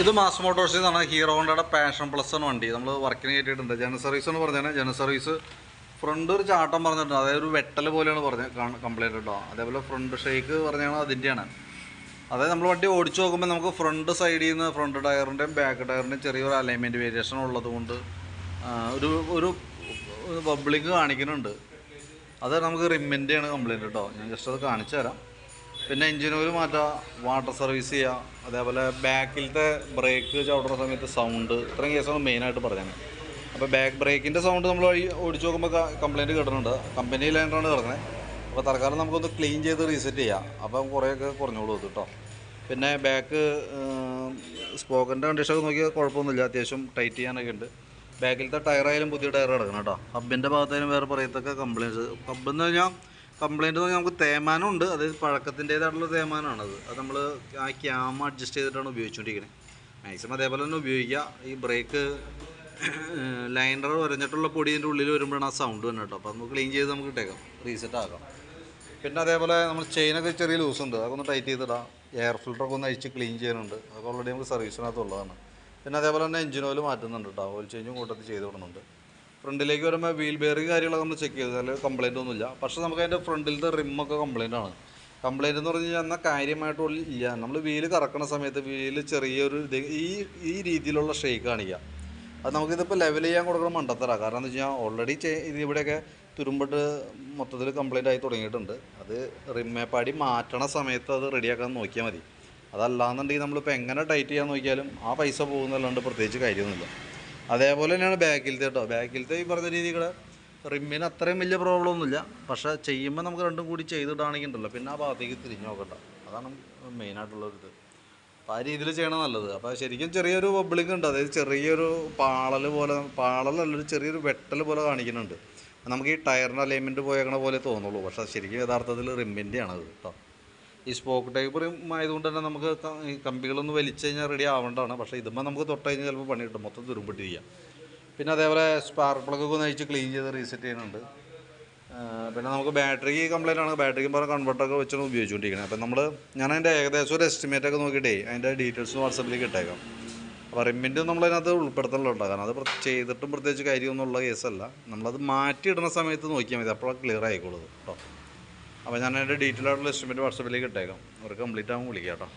ഇത് മാസ് മോട്ടോഴ്സിൽ നിന്നാണ് ഹീറോ ഹോണ്ടയുടെ പാഷൻ പ്ലസ് എന്ന വണ്ടി. നമ്മൾ വർക്കിന് കയറ്റിയിട്ടുണ്ട് ജന സർവീസ് എന്ന് പറഞ്ഞാൽ ജന സർവീസ് ഫ്രണ്ട് ഒരു ചാട്ടം പറഞ്ഞിട്ടുണ്ട്. അതായത് ഒരു വെട്ടൽ പോലെയാണ് പറഞ്ഞ കംപ്ലൈന്റ് കേട്ടോ അതേപോലെ ഫ്രണ്ട് ഷേക്ക് പറഞ്ഞാൽ അതിന്റെയാണ് അതായത് നമ്മൾ വണ്ടി ഓടിച്ചു നോക്കുമ്പോൾ നമുക്ക് ഫ്രണ്ട് സൈഡിൽ നിന്ന് ഫ്രണ്ട് ടയറിന്റെയും ബാക്ക് ടയറിന്റെയും ചെറിയൊരു അലൈൻമെന്റ് വേരിയേഷൻ ഉള്ളത് കൊണ്ട് ഒരു ഒരു ബബ്ലിങ് കാണിക്കുന്നുണ്ട്. അത് നമുക്ക് റിമ്മിന്റെയാണ് കംപ്ലൈന്റ് കേട്ടോ ഞാൻ ജസ്റ്റ് അത് കാണിച്ചു തരാം പിന്നെ എഞ്ചിൻ ഓയിൽ മാറ്റുക വാട്ടർ സർവീസ് ചെയ്യുക അതേപോലെ ബാക്കിലത്തെ ബ്രേക്ക് ചവിടുന്ന സമയത്ത് സൗണ്ട് ഇത്രയും കേസാണ് മെയിനായിട്ട് പറഞ്ഞത്. അപ്പോൾ ബാക്ക് ബ്രേക്കിന്റെ സൗണ്ട് നമ്മൾ വഴി ഓടിച്ചു നോക്കുമ്പോൾ കംപ്ലയിന്റ് കിട്ടുന്നുണ്ട് കമ്പനി ലൈനറാണ് കിടക്കുന്നത് അപ്പോൾ തൽക്കാലം നമുക്കൊന്ന് ക്ലീൻ ചെയ്ത് റീസെറ്റ് ചെയ്യാം. അപ്പം കുറേയൊക്കെ കുറഞ്ഞോളൂ ഇത് കേട്ടോ പിന്നെ ബാക്ക് സ്പോക്കന്റെ കണ്ടീഷനൊക്കെ നോക്കിയാൽ കുഴപ്പമൊന്നുമില്ല. അത്യാവശ്യം ടൈറ്റ് ചെയ്യാനൊക്കെ ഉണ്ട്. ബാക്കിലത്തെ ടയറായാലും പുതിയ ടയർ കിടക്കണം കേട്ടോ ഹബിന്റെ ഭാഗത്തായാലും വേറെ പറയത്തൊക്കെ കംപ്ലയിന്റ്സ് ഹബ്ബെന്ന് പറഞ്ഞാൽ കംപ്ലയിന്റ് എന്ന് പറഞ്ഞാൽ നമുക്ക് തേമാനം ഉണ്ട് അത് പഴക്കത്തിന്റേതായിട്ടുള്ള തേമാനമാണത് അത്. നമ്മൾ ആ ക്യാമ അഡ്ജസ്റ്റ് ചെയ്തിട്ടാണ് ഉപയോഗിച്ചുകൊണ്ടിരിക്കുന്നത് മാക്സിമം അതേപോലെ തന്നെ ഉപയോഗിക്കുക ഈ ബ്രേക്ക് ലൈനർ ഉരഞ്ഞിട്ടുള്ള പൊടി ഇതിന്റെ ഉള്ളിൽ വരുമ്പോഴാണ് ആ സൗണ്ട് തന്നെ കേട്ടോ. അപ്പോൾ നമുക്ക് ക്ലീൻ ചെയ്ത് നമുക്ക് ഇട്ടേക്കാം. റീസെറ്റ് ആക്കാം. പിന്നെ അതേപോലെ നമ്മൾ ചെയിനൊക്കെ ചെറിയ ലൂസ് ഉണ്ട്. അതൊക്കെ ഒന്ന് ടൈറ്റ് ചെയ്തിടാം എയർ ഫിൽറ്ററൊക്കെ ഒന്ന് അഴിച്ച് ക്ലീൻ ചെയ്യാനുണ്ട് അതൊക്കെ ഓൾറെഡി നമുക്ക് സർവീസിനകത്തുള്ളതാണ് പിന്നെ അതേപോലെ തന്നെ എഞ്ചിൻ ഓയിൽ മാറ്റുന്നുണ്ട് കേട്ടോ. ഓയിൽ ചേഞ്ചും കൂട്ടത്തിൽ ചെയ്ത് വിടുന്നുണ്ട് ഫ്രണ്ടിലേക്ക് വരുമ്പോൾ വീൽ ബെയറിങ് കാര്യങ്ങളൊക്കെ നമ്മൾ ചെക്ക് ചെയ്തു. അതിൽ കംപ്ലൈന്റ് ഒന്നുമില്ല. പക്ഷേ നമുക്ക് അതിന്റെ ഫ്രണ്ടിലത്തെ റിമ്മൊക്കെ കംപ്ലൈന്റ് ആണ്. കംപ്ലൈന്റ് എന്ന് പറഞ്ഞു കഴിഞ്ഞാൽ കാര്യമായിട്ടുള്ള ഇല്ല. നമ്മൾ വീൽ കറക്കുന്ന സമയത്ത് വീൽ ചെറിയൊരു ഇത് ഈ ഈ രീതിയിലുള്ള ഷേക്ക് കാണിക്കുക അത് നമുക്കിതിപ്പോൾ ലെവൽ ചെയ്യാൻ കൊടുക്കണം മണ്ടത്തറ കാരണം എന്ന് വെച്ചാൽ ഓൾറെഡി ഇത് ഇവിടെയൊക്കെ തുരുമ്പിട്ട് മൊത്തത്തിൽ കംപ്ലൈന്റ് ആയി തുടങ്ങിയിട്ടുണ്ട്. അത് റിമ്മേപ്പാടി മാറ്റണ സമയത്ത് അത് റെഡിയാക്കാൻ നോക്കിയാൽ മതി. അതല്ലാന്നുണ്ടെങ്കിൽ നമ്മളിപ്പോൾ എങ്ങനെ ടൈറ്റ് ചെയ്യാൻ നോക്കിയാലും ആ പൈസ പോകുന്നതല്ലാണ്ട് പ്രത്യേകിച്ച് കാര്യമൊന്നുമില്ല. അതേപോലെ തന്നെയാണ് ബാക്കിലത്തെ കേട്ടോ. ബാക്കിലത്തെ ഈ പറഞ്ഞ രീതികൾ റിമ്മിന് അത്രയും വലിയ പ്രോബ്ലം ഒന്നുമില്ല. പക്ഷേ ചെയ്യുമ്പോൾ നമുക്ക് രണ്ടും കൂടി ചെയ്തിട്ടാണെങ്കിൽ ഉണ്ടല്ലോ പിന്നെ ആ ഭാഗത്തേക്ക് തിരിഞ്ഞു നോക്കണ്ട. അതാണ് മെയിനായിട്ടുള്ളൊരിത് അപ്പോൾ ആ രീതിയിൽ ചെയ്യണം നല്ലത്. അപ്പോൾ ശരിക്കും ചെറിയൊരു ബബ്ലിംഗ് ഉണ്ട്. അതായത് ചെറിയൊരു പാളൽ പോലെ പാളലല്ല ഒരു ചെറിയൊരു വെട്ടൽ പോലെ കാണിക്കുന്നുണ്ട്. നമുക്ക് ഈ ടയറിന്റെ അലൈൻമെന്റ് പോയേക്കണ പോലെ തോന്നുള്ളൂ. പക്ഷേ ശരിക്കും യഥാർത്ഥത്തിൽ റിമ്മിന്റെയാണ് അത് കേട്ടോ. ഈ സ്പോക്ക് ടൈപ്പ് റിം ആയതുകൊണ്ട് തന്നെ നമുക്ക് കമ്പികളൊന്ന് വലിച്ചു കഴിഞ്ഞാൽ റെഡി ആവേണ്ടതാണ്. പക്ഷേ ഇതുമ്പോൾ നമുക്ക് തൊട്ട് കഴിഞ്ഞാൽ ചിലപ്പോൾ പണി കിട്ടും. മൊത്തം തുരുമ്പിട്ടിരിക്കുക പിന്നെ അതേപോലെ സ്പാർക്ക് പ്ലഗൊക്കെ ഒന്ന് അഴിച്ച് ക്ലീൻ ചെയ്ത് റീസെറ്റ് ചെയ്യുന്നുണ്ട്. പിന്നെ നമുക്ക് ബാറ്ററിക്ക് കംപ്ലൈന്റ് ആണ്. ബാറ്ററിക്ക് പറഞ്ഞ കൺവെർട്ടറൊക്കെ വെച്ചാണ് ഉപയോഗിച്ചുകൊണ്ടിരിക്കുന്നത് അപ്പം നമ്മൾ ഞാൻ അതിന്റെ ഏകദേശം ഒരു എസ്റ്റിമേറ്റ് ഒക്കെ നോക്കിയിട്ടേ അതിന്റെ ഡീറ്റെയിൽസ് വാട്സപ്പിലേക്ക് ഇട്ടേക്കാം. അപ്പോൾ റിമ്മിന്റെ നമ്മൾ അതിനകത്ത് ഉൾപ്പെടുത്തലുണ്ടോ കാരണം അത് ചെയ്തിട്ടും പ്രത്യേകിച്ച് കാര്യമൊന്നുമുള്ള കേസല്ല നമ്മളത് മാറ്റിയിടുന്ന സമയത്ത് നോക്കിയാൽ മതി. അപ്പോഴാണ് ക്ലിയർ ആയിക്കോളൂ കേട്ടോ. അപ്പോൾ ഞാൻ അതിന്റെ ഡീറ്റെയിൽ ആയിട്ടുള്ള എസ്റ്റിമേറ്റ് വാട്സപ്പിലേക്ക് ഇട്ടേക്കാം. അവർക്ക് കംപ്ലീറ്റ് ആകുമ്പോൾ വിളിക്കാം കേട്ടോ.